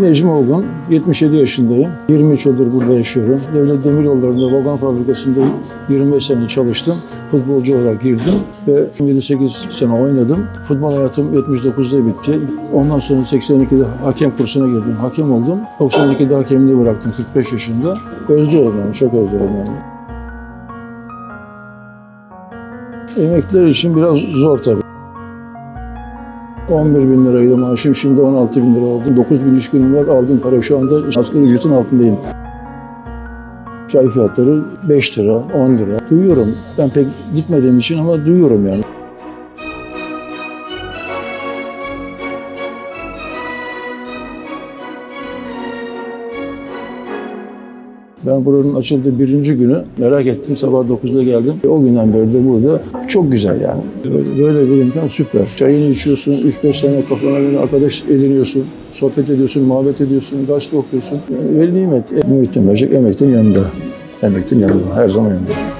Necmi Olgun, 77 yaşındayım. 23 yıldır burada yaşıyorum. Devlet Demiryolları'nda vagon fabrikasında 25 sene çalıştım. Futbolcu olarak girdim ve 7-8 sene oynadım. Futbol hayatım 79'da bitti. Ondan sonra 82'de hakem kursuna girdim. Hakem oldum. 92'de hakemliği bıraktım 45 yaşında. Özlüyorum yani, çok özlüyorum yani. Emekliler için biraz zor tabii. 11 bin liraydı maaşım, şimdi 16 bin lira oldu. 9 bin iş günüm var, aldığım para şu anda asgari ücretin altındayım. Çay fiyatları 5 lira, 10 lira. Duyuyorum. Ben pek gitmediğim için ama duyuyorum yani. Ben buranın açıldığı birinci günü merak ettim. Sabah 9'da geldim. O günden beri de burada. Çok güzel yani. Böyle- bir imkan süper. Çayını içiyorsun, 3-5 tane kafana göre arkadaş ediniyorsun. Sohbet ediyorsun, muhabbet ediyorsun, gazete okuyorsun. Veli nimet. Muhittin Böcek emektin yanında. Emektin yanında. Her zaman yanında.